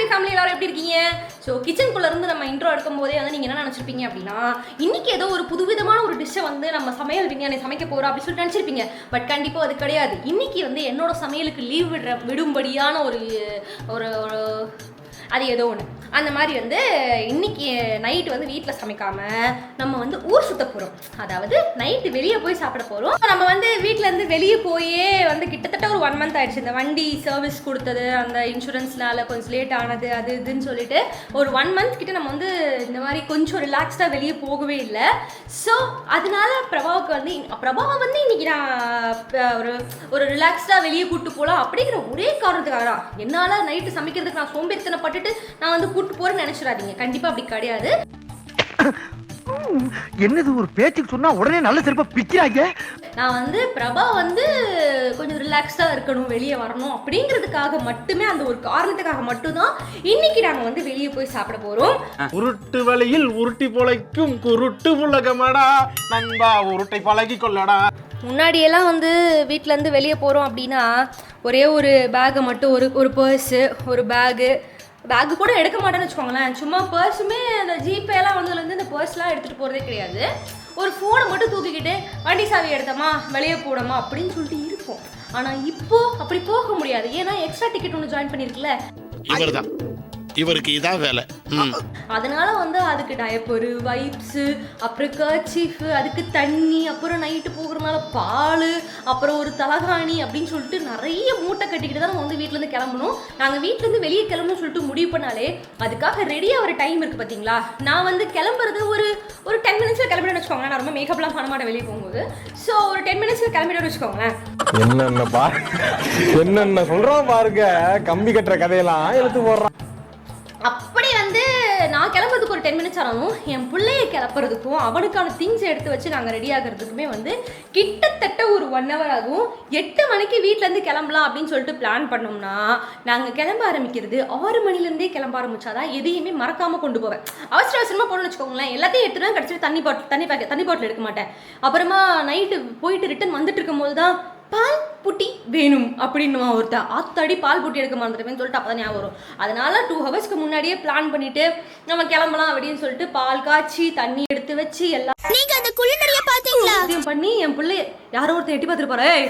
Happy family எல்லாரும் எப்படி இருக்கீங்க? ஸோ கிச்சனுக்குள்ள இருந்து நம்ம இன்ட்ரோ எடுக்கும் போதே வந்து நீங்க என்ன நினைச்சிருப்பீங்க அப்படின்னா இன்னைக்கு ஏதோ ஒரு புதுவிதமான ஒரு டிஷ்ஷை வந்து நம்ம சமையல் விஞ்ஞானி சமைக்க போறோம் அப்படின்னு சொல்லிட்டு நினைச்சிருப்பீங்க. பட் கண்டிப்பா அது கிடையாது. இன்னைக்கு வந்து என்னோட சமையலுக்கு லீவ் விடுற விடும்படியான ஒரு ஒரு அது ஏதோ ஒன்று அந்த மாதிரி வந்து இன்னைக்கு நைட்டு வந்து வீட்டில் சமைக்காம நம்ம வந்து ஊர் சுத்த போகிறோம் அதாவது நைட்டு வெளியே போய் சாப்பிட போகிறோம் நம்ம வந்து வீட்டிலேருந்து வெளியே போயே வந்து கிட்டத்தட்ட ஒரு ஒன் மந்த் ஆயிடுச்சு. இந்த வண்டி சர்வீஸ் கொடுத்தது அந்த இன்சூரன்ஸ்னால கொஞ்சம் லேட் ஆனது அது இதுன்னு சொல்லிட்டு ஒரு ஒன் மந்த் கிட்ட நம்ம வந்து இந்த மாதிரி கொஞ்சம் ரிலாக்ஸ்டாக வெளியே போகவே இல்லை. ஸோ அதனால பிரபாவுக்கு வந்து பிரபாவை வந்து இன்னைக்கு நான் ஒரு ஒரு ரிலாக்ஸ்டாக வெளியே கூட்டு போகலாம் அப்படிங்கிற ஒரே காரணத்துக்காக தான் என்னால் நைட்டு சமைக்கிறதுக்கு நான் சோம்பேறித்தனை பட்டுட்டு நான் வந்து கூட்டு போகிறேன்னு நினச்சிடாதீங்க. கண்டிப்பாக அப்படி கிடையாது. என்னது ஒரு பேச்சுக்கு சொன்னா உடனே நல்ல சிறப்பா பிக்கிறாங்க நான் வந்து பிரபா வந்து கொஞ்சம் ரிலாக்ஸ்டாக இருக்கணும் வெளியே வரணும் அப்படிங்கிறதுக்காக மட்டுமே அந்த ஒரு காரணத்துக்காக மட்டும்தான் இன்னைக்கு நாங்கள் வந்து வெளியே போய் சாப்பிட போகிறோம் உருட்டு வழியில் உருட்டி பொழைக்கும் குருட்டு உலகமடா. நண்பா உருட்டை பழகி கொள்ளடா. முன்னாடியெல்லாம் வந்து வீட்டிலேருந்து வெளியே போகிறோம் அப்படின்னா ஒரே ஒரு பேக்கை மட்டும் ஒரு ஒரு பர்ஸு ஒரு பேகு பேக்கு கூட எடுக்க மாட்டேன்னு வச்சுக்கோங்களேன். சும்மா பர்ஸுமே அந்த ஜிபேலாம் வந்ததுலேருந்து இந்த பர்ஸ்லாம் எடுத்துகிட்டு போகிறதே கிடையாது. ஒரு ஃபோனை மட்டும் தூக்கிக்கிட்டு வண்டி சாவி எடுத்தோமா வெளியே போடமா அப்படின்னு சொல்லிட்டு இருப்போம். ஆனால் இப்போ அப்படி போக முடியாது. ஏன்னா எக்ஸ்ட்ரா டிக்கெட் ஒன்று ஜாயின் பண்ணியிருக்குல்ல இவருக்கு இதான் வேலை. அதனால வந்து அதுக்கு டயப்பரு வைப்ஸு அப்புறம் கர்ச்சீஃபு அதுக்கு தண்ணி அப்புறம் நைட்டு போகிறதுனால பால் அப்புறம் ஒரு தலகாணி அப்படின்னு சொல்லிட்டு நிறைய மூட்டை கட்டிக்கிட்டு தான் நம்ம வந்து வீட்டிலேருந்து கிளம்பணும். நாங்கள் வீட்டிலேருந்து வெளியே கிளம்பணும்னு சொல்லிட்டு முடிவு பண்ணாலே அதுக்காக ரெடியாக ஒரு டைம் இருக்குது பார்த்தீங்களா நான் வந்து கிளம்புறது ஒரு ஒரு டென் மினிட்ஸில் கிளம்பிடுன்னு வச்சுக்கோங்களேன். நான் ரொம்ப மேக்கப்லாம் பண்ண மாட்டேன் வெளியே போகும்போது. ஸோ ஒரு டென் மினிட்ஸில் கிளம்பிடுன்னு வச்சுக்கோங்களேன். என்னென்ன பா என்னென்ன சொல்றான் பாருங்க. கம்பி கட்டுற கதையெல்லாம் எடுத்து போடுறான். அப்படி வந்து நான் கிளம்புறதுக்கு ஒரு டென் மினிட்ஸ் ஆனாலும் என் பிள்ளைய கிளப்புறதுக்கும் அவனுக்கான திங்ஸ் எடுத்து வச்சு நாங்கள் ரெடி ஆகிறதுக்குமே வந்து கிட்டத்தட்ட ஒரு ஒன் ஹவர் ஆகும். எட்டு மணிக்கு வீட்டிலேருந்து கிளம்பலாம் அப்படின்னு சொல்லிட்டு பிளான் பண்ணோம்னா நாங்கள் கிளம்ப ஆரம்பிக்கிறது ஆறு மணிலேருந்தே கிளம்ப ஆரம்பிச்சாதான் எதையுமே மறக்காமல் கொண்டு போவேன். அவசர அவசரமாக போகணும்னு வச்சுக்கோங்களேன். எல்லாத்தையும் எடுத்துட்டு கிடச்சிட்டு தண்ணி பாட்டில் தண்ணி பாக்கெட் தண்ணி பாட்டில் எடுக்க மாட்டேன். அப்புறமா நைட்டு போயிட்டு ரிட்டன் வந்துட்டு இருக்கும்போது தான் பால் புட்டி வேணும் அப்படின்னு ஒருத்தன் ஆத்தாடி பால் புட்டி எடுக்க மறந்துட்டேன்னு சொல்லிட்டு அப்போ தான் ஞாபகம் வரும். அதனால டூ ஹவர்ஸ்க்கு முன்னாடியே பிளான் பண்ணிட்டு நம்ம கிளம்பலாம் அப்படின்னு சொல்லிட்டு பால் காய்ச்சி தண்ணி எடுத்து வச்சு எல்லாம் நீங்க அந்த பாத்தீங்களா பண்ணி என் பிள்ளை யாரோ ஒருத்தன் எட்டி பார்த்துட்டு போறேன்.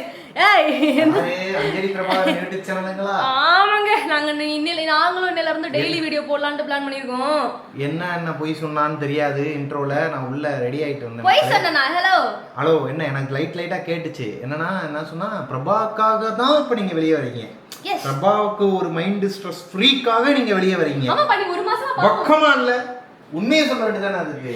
ஆமாங்க. நாங்க இன்னி- இன்னில நாங்களும் இன்னில இருந்து டெய்லி வீடியோ போடலான்ட்டு பிளான் பண்ணியிருக்கோம் என்ன என்ன பொய் சொன்னான்னு தெரியாது. இன்ட்ரோல நான் உள்ள ரெடி ஆயிட்டு போய் வந்தேன் சொன்னா ஹலோ ஹலோ என்ன? எனக்கு லைட் லைட்டா கேட்டுச்சு. என்னன்னா என்ன சொன்னா பிரபாக்காக தான் இப்ப நீங்க வெளியே வரீங்க பிரபாவுக்கு ஒரு மைண்ட் ஸ்ட்ரெஸ் ஃப்ரீக்காக நீங்க வெளியே வரீங்க ஆமா பண்ணி ஒரு மாசமா பக்கமா இல்ல. உண்மையை சொல்ல வேண்டியதானே அதுக்கு?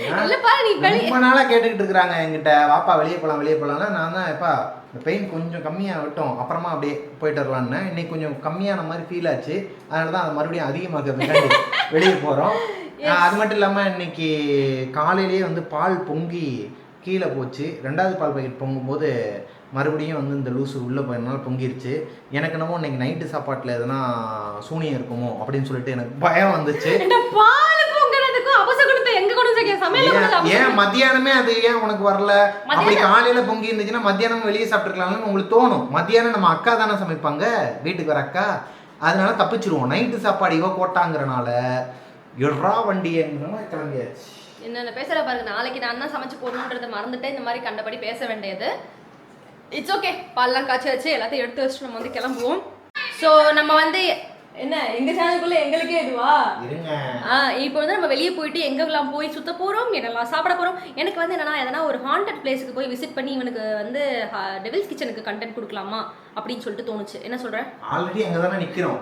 ரொம்ப நாளா கேட்டுக்கிட்டு இருக்கிறாங்க என்கிட்ட. வாப்பா வெளியே போலாம் வெளியே போலாம்னா நான் தான் எப்பா இந்த பெயின் கொஞ்சம் கம்மியா விட்டோம் அப்புறமா அப்படியே போயிட்டு வரலான்னு இன்னைக்கு கொஞ்சம் கம்மியான மாதிரி ஃபீல் ஆச்சு. அதனால தான் அதை மறுபடியும் அதிகமாக்கிறதுக்காண்டி வெளியே ஆஹ் அது மட்டும் இல்லாம இன்னைக்கு காலையிலேயே வந்து பால் பொங்கி கீழே போச்சு. ரெண்டாவது பால் பாக்கெட் பொங்கும்போது மறுபடியும் வந்து இந்த லூசு உள்ளே போயிருந்தால பொங்கிருச்சு. எனக்கு என்னமோ இன்னைக்கு நைட்டு சாப்பாட்டில் எதனா சூனியம் இருக்குமோ அப்படின்னு சொல்லிட்டு எனக்கு பயம் வந்துச்சு இந்த பால் பொங்குறதுக்கும் அபசகுணத்தை எங்க கொண்டு சேர்க்க சமையல் ஏன் மத்தியானமே அது ஏன் உனக்கு வரல? அப்படி காலையில பொங்கி இருந்துச்சுன்னா மத்தியானம் வெளியே சாப்பிட்டுருக்கலாம்னு உங்களுக்கு தோணும். மத்தியானம் நம்ம அக்கா தானே சமைப்பாங்க? வீட்டுக்கு வர அக்கா. அதனால தப்பிச்சிருவோம். நைட்டு சாப்பாடு இவ கோட்டாங்கிறனால எட்ரா மாதிரி கிளம்பியாச்சு. என்னென்ன பேசுற பாருங்க. நாளைக்கு நான் தான் சமைச்சு போடணுன்றதை மறந்துட்டு இந்த மாதிரி கண்டபடி பேச வேண்டியது. இட்ஸ் ஓகே பால்லாம் காய்ச்சி வச்சு எல்லாத்தையும் எடுத்து வச்சுட்டு நம்ம வந்து கிளம்புவோம். ஸோ நம்ம வந்து என்ன எங்க சேனலுக்குள்ள எங்களுக்கே இதுவா? இப்போ வந்து நம்ம வெளியே போயிட்டு எங்கெல்லாம் போய் சுத்த போகிறோம் என்னெல்லாம் சாப்பிட போகிறோம் எனக்கு வந்து என்னன்னா எதனா ஒரு ஹாண்டட் பிளேஸுக்கு போய் விசிட் பண்ணி இவனுக்கு வந்து டெவில்ஸ் கிச்சனுக்கு கண்டென்ட் கொடுக்கலாமா அப்படின்னு சொல்லிட்டு தோணுச்சு. என்ன சொல்ற? ஆல்ரெடி அங்கே தானே நிற்கிறோம்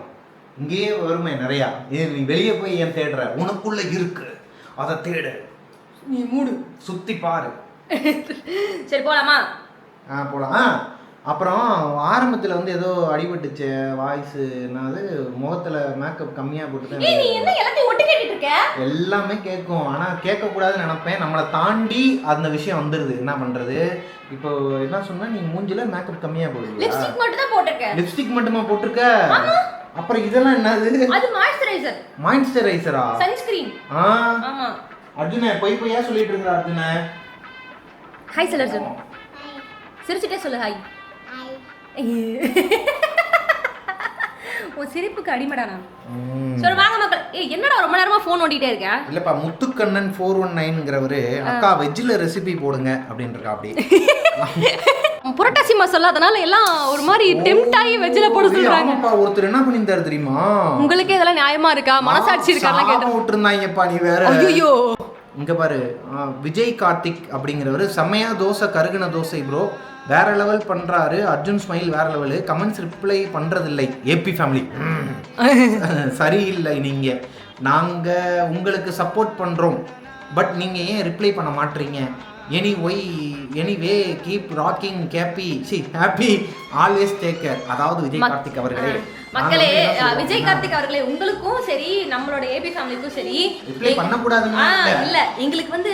இங்கேயே வருமே நிறையா. நீ வெளியே போய் ஏன் தேடுற? உனக்குள்ள இருக்கு. அதை தேடு. நீ மூடு. சுத்தி பாரு. சரி போலாமா? ஆ போகலாம் ஆ. அப்புறம் ஆரம்பத்தில் வந்து ஏதோ அடிபட்டுச்சு வாய்ஸ் என்னது முகத்தில் மேக்கப் கம்மியாக போட்டு எல்லாமே கேட்கும் ஆனால் கேட்கக்கூடாதுன்னு நினைப்பேன். நம்மளை தாண்டி அந்த விஷயம் வந்துடுது என்ன பண்ணுறது இப்போ என்ன சொன்னா நீ மூஞ்சில மேக்கப் கம்மியாக போடுது லிப்ஸ்டிக் மட்டும் தான் போட்டிருக்கேன் லிப்ஸ்டிக் மட்டுமா போட்டிருக்க? அப்புறம் இதெல்லாம் என்னது? அது மாய்ஸ்சரைசர் மாய்ஸ்சரைசரா சன்ஸ்கிரீன் ஆ? ஆமா. அர்ஜுன பொய் பொய்யா சொல்லிட்டு இருக்கிற அர்ஜுன. ஹாய் சொல்லு அர்ஜுன் சிரிச்சுட்டே சொல்லு ஹாய் உன் சிரிப்புக்கு அடிமடா நான். சரி வாங்க மக்கள். ஏய் என்னடா ரொம்ப நேரமா ஃபோன் ஓட்டிட்டே இருக்க? இல்லப்பா முத்துக்கண்ணன் ஃபோர் ஒன் நைன்ங்கிறவரு அக்கா வெஜ்ஜில் ரெசிபி போடுங்க அப்படின்றக்கா அப்படி புரட்டாசி மாசம் இல்லாதனால எல்லாம் ஒரு மாதிரி டெம்ட் ஆகி வெஜ்ஜில போட சொல்றாங்க. ஒருத்தர் என்ன பண்ணியிருந்தாரு தெரியுமா? உங்களுக்கே இதெல்லாம் நியாயமா இருக்கா? மனசாட்சி இருக்காலாம் சாபம் கேட்டேன். விட்டுருந்தாங்கப்பா நீ வேற. ஐயோ இங்க பாரு விஜய் கார்த்திக் அப்படிங்கிறவர் செம்மையா தோசை கருகின தோசை ப்ரோ வேற லெவல் பண்றாரு. அர்ஜுன் ஸ்மைல் வேற லெவலு கமெண்ட்ஸ் ரிப்ளை பண்றதில்லை. ஏபி ஃபேமிலி சரியில்லை நீங்க. நாங்க உங்களுக்கு சப்போர்ட் பண்றோம். பட் நீங்க ஏன் ரிப்ளை பண்ண மாட்டீங்க any why anyway keep rocking happy C happy always take care அதாவது விஜய் கார்த்திக் அவர்களே. மக்களே விஜய் கார்த்திக் அவர்களே உங்களுக்கும் சரி நம்மளோட ஏபி ஃபேமிலிக்கும் சரி இல்ல. எங்களுக்கு வந்து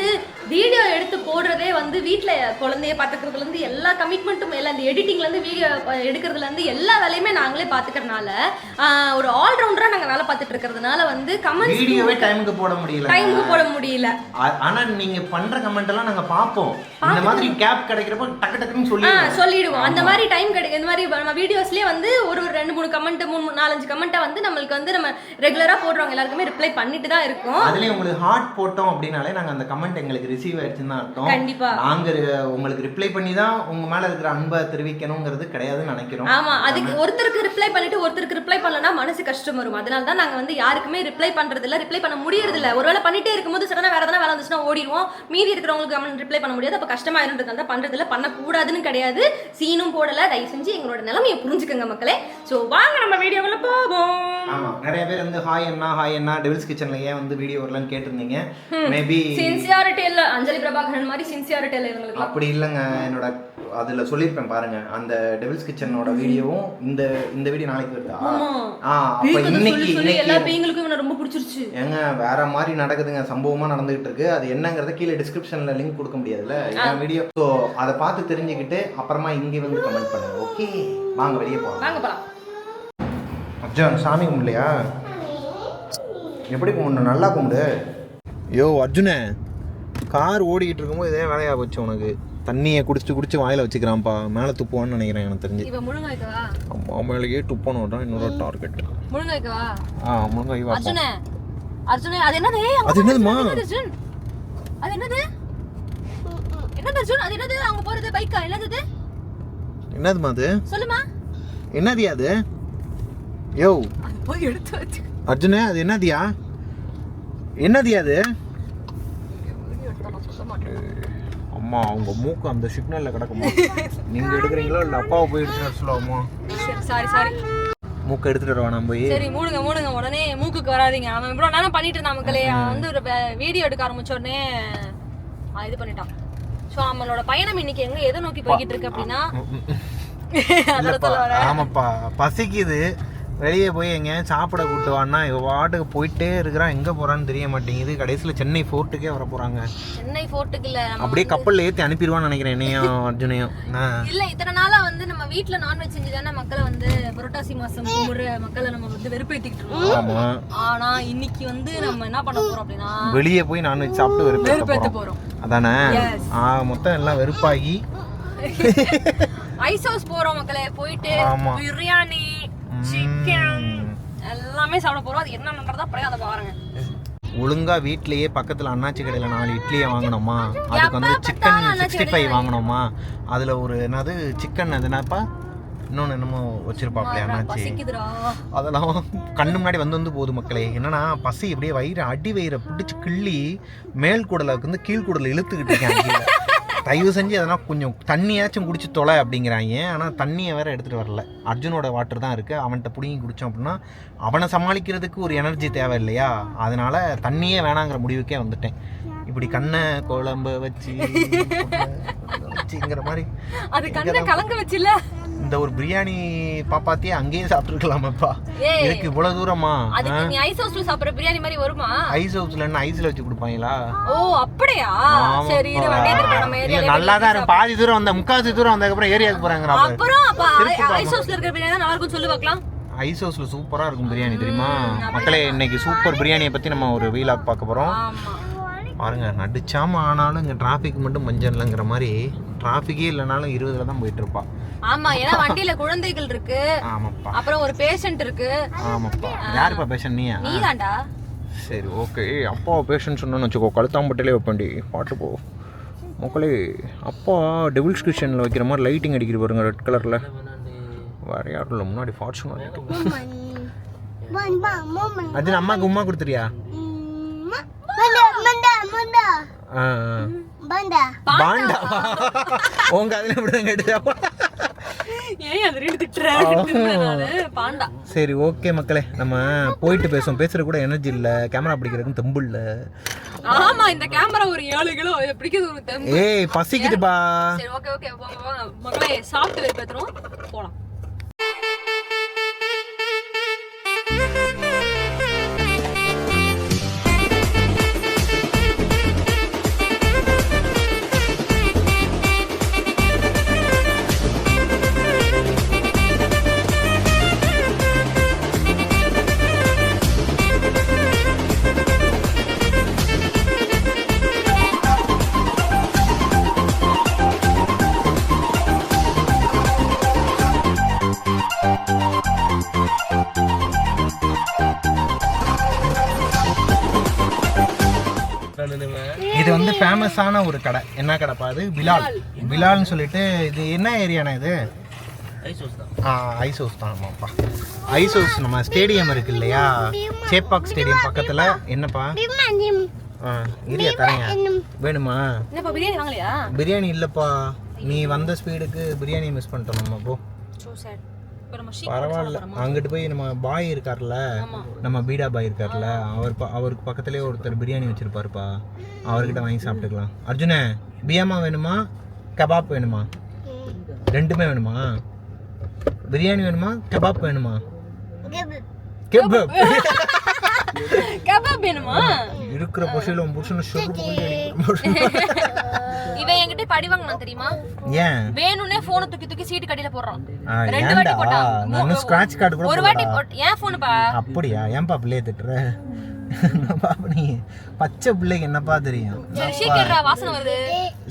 வீடியோ எடுத்து போடுறதே வந்து வீட்ல குழந்தைய பாத்துக்கிறதுல இருந்து எல்லா கமிட்மெண்ட்டும் எல்லாம் இந்த எடிட்டிங்ல இருந்து வீடியோ எடுக்கிறதுல இருந்து எல்லா வேலையுமே நாங்களே பாத்துக்கறனால ஆஹ், ஒரு ஆல்ரவுண்டரா நாங்க வேலை பார்த்துட்டு இருக்கிறதுனால வந்து வீடியோவே கமெண்ட்ஸ் டைமுக்கு போட முடியல டைமுக்கு போட முடியல. ஆனா நீங்க பண்ற கமெண்ட் எல்லாம் நாங்க பாப்போம். இந்த மாதிரி கேப் கிடைக்கிறப்ப டக்கு டக்குன்னு சொல்லி சொல்லிடுவோம். அந்த மாதிரி டைம் கிடைக்கும் இந்த மாதிரி நம்ம வீடியோஸ்லயே வந்து ஒரு ஒரு ரெண்டு மூணு கமெண்ட் மூணு நாலஞ்சு கமெண்ட்டை வந்து நம்மளுக்கு வந்து நம்ம ரெகுலரா போடுறவங்க எல்லாருக்குமே ரிப்ளை பண்ணிட்டு தான் இருக்கோம். அதுலயும் உங்களுக்கு ஹார்ட் போட்டோம் அப்படின்னாலே நாங்க அந்த கமெண்ட் எங்களுக்கு ரிசீவ் ஆயிடுச்சுன்னு தான் அர்த்தம். கண்டிப்பா. நாங்க ரி- உங்களுக்கு ரிப்ளை பண்ணி தான் உங்க மேல இருக்கிற அன்பை தெரிவிக்கணுங்கிறது கிடையாதுன்னு நினைக்கிறோம். ஆமா அதுக்கு ஒருத்தருக்கு ரிப்ளை பண்ணிட்டு ஒருத்தருக்கு ரிப்ளை பண்ணலனா மனசு கஷ்டம் வரும். அதனால தான் நாங்க வந்து யாருக்குமே ரிப்ளை பண்றது இல்ல ரிப்ளை பண்ண முடியறது இல்ல ஒருவேளை பண்ணிட்டே இருக்கும்போது சடனா வேற எதனா வேலை வந்துச்சுன்னா ஓடிடுவோம். மீதி இருக்கிறவங்களுக்கு ரிப்ளை பண்ண முடியாது. அப்ப கஷ்டமாயிருன்றதால தான் பண்றது இல்ல பண்ணக்கூடாதுன்னு கிடையாது. சீனும் போடல. தயவு செஞ்சு எங்களோட நிலைமையை புரிஞ்சுக்கங்க மக்களே. சோ வாங்க நம்ம வீடியோக்குள்ள போவோம். ஆமா நிறைய பேர் வந்து ஹாய் அண்ணா ஹாய் அண்ணா. டெவில்ஸ் கிச்சன்ல ஏன் வந்து வீடியோ வரலன்னு கேட்டிருந்தீங்க? மேபி சின்சியாரிட்டி இல்ல. அஞ்சலி பிரபாகரன் மாதிரி சின்சியாரிட்டி இல்ல இவங்களுக்கு. அப்படி இல்லைங்க. என்னோட அதுல சொல்லியிருப்பேன் பாருங்க. அந்த டெவில்ஸ் கிச்சனோட வீடியோவும் இந்த இந்த வீடியோ நாளைக்கு வருதா. ஆ அப்ப இன்னைக்கு எல்லா இன்னைக்கு பீங்களுக்கும் இவனை ரொம்ப பிடிச்சிருச்சு. ஏங்க வேற மாதிரி நடக்குதுங்க. சம்பவமா நடந்துகிட்டு இருக்கு. அது என்னங்கறத கீழே டிஸ்கிரிப்ஷன்ல லிங்க் கொடுக்க முடியாதுல்ல? என் வீடியோ. ஸோ அதை பார்த்து தெரிஞ்சுக்கிட்டு அப்புறமா இங்கே வந்து கமெண்ட் பண்ணுங்க. ஓகே வாங்க வெளியே போகலாம் வாங்க போலாம். அர்ஜுன் சாமி கும்பிடலையா? எப்படி கும்பிடணும்? நல்லா கும்பிடு. யோ அர்ஜுனே கார் ஓடிக்கிட்டு இருக்கும்போது இதே வேலையா போச்சு உனக்கு. தண்ணியை குடிச்சு குடிச்சு வாயில வச்சுக்கிறான்ப்பா. மேலே துப்புவான்னு நினைக்கிறேன் எனக்கு தெரிஞ்சு. அம்மா மேலேயே துப்பணும். தான் என்னோட டார்கெட் ஆ முருங்கை வாப்பா. அர்ஜுனே அர்ஜுனே அது என்னது? அது? என்னது அர்ஜுன்? அது என்னது? என்னது அர்ஜுன்? அது என்னது? அவங்க போறது பைக்கா? என்னது? என்னதுமா அது? சொல்லுமா என்னதியா அது? யோ. போய் எடுத்து வச்சு அர்ஜுனே அது என்னதியா? என்னதியா அது? அம்மா அவங்க மூக்கு அந்த சிக்னல்ல கிடக்குமா நீங்க எடுக்கிறீங்களோ இல்ல அப்பாவை போய் எடுத்துட்டு சொல்லுவோமா? சாரி சாரி மூக்கை எடுத்துட்டு வருவா நான் போய். சரி மூடுங்க மூடுங்க. உடனே மூக்குக்கு வராதீங்க. அவன் இவ்வளவு நேரம் பண்ணிட்டு இருந்தான் மக்களே. அவன் வந்து ஒரு வீடியோ எடுக்க ஆரம்பிச்ச உடனே இது பண்ணிட்டான். ஸோ நம்மளோட பயணம் இன்னைக்கு எங்க எதை நோக்கி போய்கிட்டு இருக்கு அப்படின்னா ஆமாப்பா. பசிக்குது. வெளியே போய் எங்கேயாச்சும் சாப்பிட கூட்டு வான்னா இவ பாட்டுக்கு போயிட்டே இருக்கிறான். எங்க போறான்னு தெரிய மாட்டேங்குது. கடைசியில சென்னை ஃபோர்ட்டுக்கே வர போறாங்க. சென்னை ஃபோர்ட்டுக்கு இல்ல அப்படியே கப்பல்ல ஏத்தி அனுப்பிடுவான்னு நினைக்கிறேன் என்னையும் அர்ஜுனையும். இல்ல இத்தனை நாளா வந்து நம்ம வீட்ல நான்வெஜ் செஞ்சு தானே மக்களை வந்து புரட்டாசி மாசம் கும்பிடுற மக்களை நம்ம வந்து வெறுப்பேத்திக்கிட்டு இருக்கோம். ஆமா. ஆனா இன்னைக்கு வந்து நம்ம என்ன பண்ண போறோம் அப்படின்னா வெளியே போய் நான்வெஜ் சாப்பிட்டு வெறுப்பேத்த போறோம். அதானே? மொத்தம் எல்லாம் வெறுப்பாகி. ஐஸ் ஹவுஸ் போறோம் மக்களே போயிட்டு. பிரியாணி எல்லாமே சாப்பிட போறோம். அது என்ன பண்றதா அப்படியே அதை பாருங்க. ஒழுங்கா வீட்லயே பக்கத்துல அண்ணாச்சி கடையில நாலு இட்லியை வாங்கினோமா அதுக்கு வந்து சிக்கன் சிக்ஸ்டி ஃபைவ் வாங்கினோமா அதுல ஒரு என்னது சிக்கன் அது என்னப்பா? இன்னொன்னு என்னமோ வச்சிருப்பாப்லையா அண்ணாச்சி. அதெல்லாம் கண்ணு முன்னாடி வந்து வந்து போகுது மக்களே. என்னன்னா பசி அப்படியே வயிறு அடி வயிறை பிடிச்சி கிள்ளி மேல் குடலை வந்து கீழ் குடலை இழுத்துக்கிட்டு இருக்கேன். தயவு செஞ்சு அதெல்லாம் கொஞ்சம் தண்ணியாச்சும் குடிச்சு தொலை அப்படிங்கிறாங்க. ஆனால் தண்ணியை வேற எடுத்துகிட்டு வரல. அர்ஜுனோட வாட்டர் தான் இருக்குது அவன்கிட்ட பிடிங்கி குடித்தோம் அப்படின்னா அவனை சமாளிக்கிறதுக்கு ஒரு எனர்ஜி தேவை இல்லையா அதனால தண்ணியே வேணாங்கிற முடிவுக்கே வந்துட்டேன். இப்படி கண்ணை குழம்பு வச்சு வச்சுங்கிற மாதிரி. அது கண்ணை கலங்க வச்சுல? இந்த ஒரு பிரியாணி பாப்பாத்தியே அங்கேயே சாப்பிட்டுருக்கலாமப்பா. இதுக்கு இவ்வளவு தூரமா? அதுக்கு நீ ஐஸ் ஹவுஸ்ல சாப்பிடுற பிரியாணி மாதிரி வருமா? ஐஸ் ஹவுஸ்ல என்ன ஐஸ்ல வச்சு கொடுப்பாங்களா? ஓ அப்படியா? சரி இது நம்ம நல்லா தான் இருக்கு பாதி தூரம் வந்த முக்காசி தூரம் போறாங்க அப்புறம் அப்ப திருப்பி பாருங்க. ஐஸ் ஹவுஸ்ல இருக்கிற பிரியாணி நல்லா இருக்கும் சொல்லு பார்க்கலாம். ஐஸ் ஹவுஸ்ல சூப்பரா இருக்கும் பிரியாணி தெரியுமா? மக்களே இன்னைக்கு சூப்பர் பிரியாணியை பத்தி நம்ம ஒரு வீலாக் பார்க்க போறோம். ஆமா. பாருங்க நடிச்சாம ஆனாலும் இங்க டிராஃபிக் மட்டும் மஞ்சள் இல்லைங்கிற மாதிரி டிராஃபிக்கே இல்லைனாலும் இருபதுல தான் போயிட்டு இருப்பா. ஆமா ஏன்னா வண்டியில குழந்தைகள் இருக்கு. ஆமாப்பா. அப்புறம் ஒரு பேஷண்ட் இருக்கு. ஆமாப்பா. யாருப்பா பேஷன் நீயா? நீதான்டா. சரி ஓகே அப்பா பேஷன் சொன்னு வச்சுக்கோ கழுத்தாம்பட்டிலே வைப்பேன்டி. பாட்டு போ. மக்களே அப்பா டெவில்ஸ் கிச்சனில் வைக்கிற மாதிரி லைட்டிங் அடிக்கிற பாருங்க ரெட் கலரில் வேற யாரும் இல்லை முன்னாடி ஃபார்ச்சுனர் அர்ஜுன் அம்மாக்கு உமா கொடுத்துறியா. பாண்டா உங்க அதில் எப்படி கேட்டுச்சா ஏன் அது ரெண்டு திட்டுற பாண்டா சரி ஓகே மக்களே. நம்ம போயிட்டு பேசுவோம். பேசுறது கூட எனர்ஜி இல்லை. கேமரா பிடிக்கிறதுக்கும் தெம்பு இல்லை. ஆமா இந்த கேமரா ஒரு ஏழு கிலோ பிடிக்கிறது ஒரு தெம்பு. ஏய் பசிக்குதுப்பா. சரி ஓகே ஓகே மக்களே சாப்பிட்டு வைப்பேத்துறோம். போலாம். ஃபேமஸான ஒரு கடை. என்ன கடைப்பா அது? பிலால். பிலால்னு சொல்லிட்டு இது என்ன ஏரியாண்ணா இது? ஆ ஐஸ் ஹவுஸ் தான். ஆமாப்பா. ஐஸ் ஹவுஸ் நம்ம ஸ்டேடியம் இருக்கு இல்லையா? சேப்பாக் ஸ்டேடியம் பக்கத்தில். என்னப்பா? ஆ இரியா தரேங்க வேணுமா? பிரியாணி இல்லைப்பா. நீ வந்த ஸ்பீடுக்கு பிரியாணி மிஸ் பண்ணிட்டோம் நம்ம போ. பரவாயில்ல. அங்கிட்டு போய் நம்ம பாய் இருக்கார்ல நம்ம பீடா பாய் இருக்கார்ல அவர் ப- அவருக்கு பக்கத்துலேயே ஒருத்தர் பிரியாணி வச்சிருப்பாருப்பா. அவர்கிட்ட வாங்கி சாப்பிட்டுக்கலாம். அர்ஜுனே பியாமா வேணுமா? கபாப் வேணுமா? ரெண்டுமே வேணுமா? பிரியாணி வேணுமா? கபாப் வேணுமா? கெபாப் கபாப் வேணுமா? இருக்கிற பொசியில் உன் புருஷனை சொருப்பு இவன் என்கிட்ட படி வாங்கினான் தெரியுமா? ஏன்? வேணும்னே போனை தூக்கி தூக்கி சீட்டு கடியில போடுறான். ரெண்டு வாட்டி போட்டான். நான் ஸ்கிராட்ச் கார்டு கூட ஒரு வாட்டி. போட் ஏன் போனுப்பா அப்படியா? ஏன்பா பிள்ளைய திட்டுற? பாப்பா நீ பச்சை பிள்ளைக்கு என்னப்பா தெரியும்? சரி சீக்கிரம் வாசனை வருது.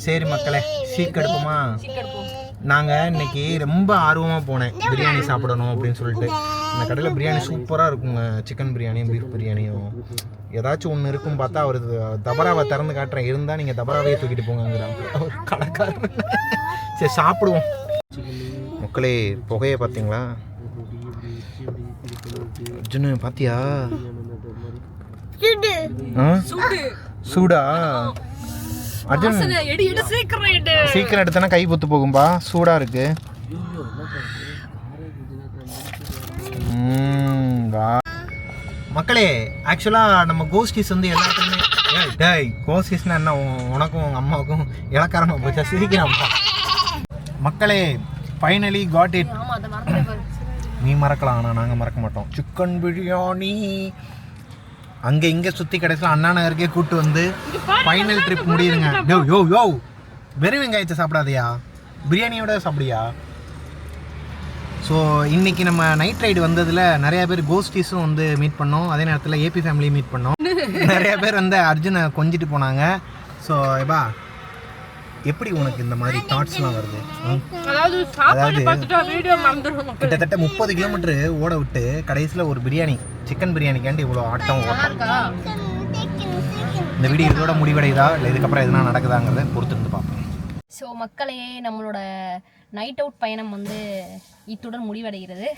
சரி மக்களே சீக் எடுப்போமா? சீக்கிரம் நாங்கள் இன்னைக்கு ரொம்ப ஆர்வமாக போனேன். பிரியாணி சாப்பிடணும் அப்படின்னு சொல்லிட்டு. இந்த கடையில் பிரியாணி சூப்பராக இருக்குங்க. சிக்கன் பிரியாணியும் பீஃப் பிரியாணியும். ஏதாச்சும் ஒன்று இருக்கும் பார்த்தா அவர் தபராவை திறந்து காட்டுறேன். இருந்தால் நீங்கள் தபராவையே தூக்கிட்டு போங்கிறாங்க அவர் கடைக்காரர். சரி சாப்பிடுவோம். மக்களே புகையை பார்த்தீங்களா? அர்ஜுனு பாத்தியா? ஆ? சூடா. அர்ஜுன் சீக்கிரம் எடுத்தனா கை பொத்து போகும்பா. சூடா இருக்கு. வா. மக்களே ஆக்சுவலா நம்ம கோஸ்டிஸ் வந்து எல்லாத்துக்குமே ஏய், டேய் கோஸ்டிஸ்னா என்ன? உன்- உனக்கும் உங்க அம்மாவுக்கும் இலக்காரமா போச்சா? சிரிக்கிறான்ப்பா மக்களே ஃபைனலி காட் இட் நீ மறக்கலாம் ஆனால் நாங்கள் மறக்க மாட்டோம். சிக்கன் பிரியாணி. அங்கே இங்கே சுற்றி கடைசியில் அண்ணா நகருக்கே கூட்டு வந்து ஃபைனல் ட்ரிப் முடியுதுங்க. யோ யோ யோ. வெறும் வெங்காயத்தை சாப்பிடாதயா? பிரியாணியோட சாப்பிடியா ஸோ இன்னைக்கு நம்ம நைட் ரைடு வந்ததில் நிறைய பேர் கோஸ்டிஸும் வந்து மீட் பண்ணோம். அதே நேரத்தில் ஏபி ஃபேமிலியும் மீட் பண்ணோம். நிறைய பேர் வந்து அர்ஜுனை கொஞ்சிட்டு போனாங்க. ஸோ எப்பா எப்படி உனக்கு இந்த மாதிரி தாட்ஸ்லாம் வருது? அதாவது கிட்டத்தட்ட முப்பது கிலோமீட்டர் ஓட விட்டு கடைசியில் ஒரு பிரியாணி சிக்கன் பிரியாணிக்காண்டி இவ்வளோ ஆட்டம் ஓட்டம். இந்த வீடியோ இதோட முடிவடையுதா? இல்லை இதுக்கப்புறம் எதுனா நடக்குதாங்கிறத பொறுத்திருந்து பார்ப்போம். ஸோ மக்களே நம்மளோட நைட் அவுட் பயணம் வந்து இத்துடன் முடிவடைகிறது.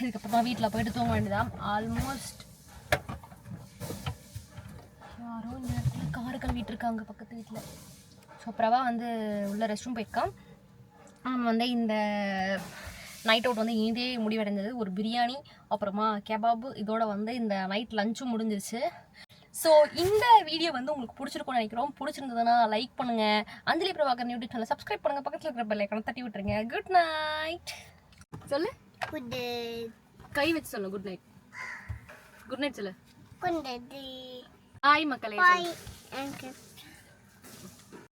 இதுக்கப்புறம் தான் வீட்டில் போயிட்டு தூங்க வேண்டியதான் ஆல்மோஸ்ட் யாரோ இந்த இடத்துல காரு கழுவிட்டு இருக்காங்க பக்கத்து வீட்டில் ஸோ பிரபா வந்து உள்ள ரெஸ்ட் ரூம் போயிருக்கான். அவன் வந்து இந்த நைட் அவுட் வந்து இதே முடிவடைந்தது. ஒரு பிரியாணி அப்புறமா கெபாபு இதோட வந்து இந்த நைட் லஞ்சும் முடிஞ்சிருச்சு. ஸோ இந்த வீடியோ வந்து உங்களுக்கு பிடிச்சிருக்கும்னு நினைக்கிறோம் பிடிச்சிருந்ததுன்னா லைக் பண்ணுங்க. Anjali Prabhakar YouTube channel subscribe பண்ணுங்க. பக்கத்தில் இருக்கிற பெல் ஐக்கான தட்டி விட்டுருங்க. குட் நைட் சொல்லு. கை வச்சு சொல்லு. குட் நைட் குட் நைட் சொல்லு. ஹாய் மக்களே. Bye.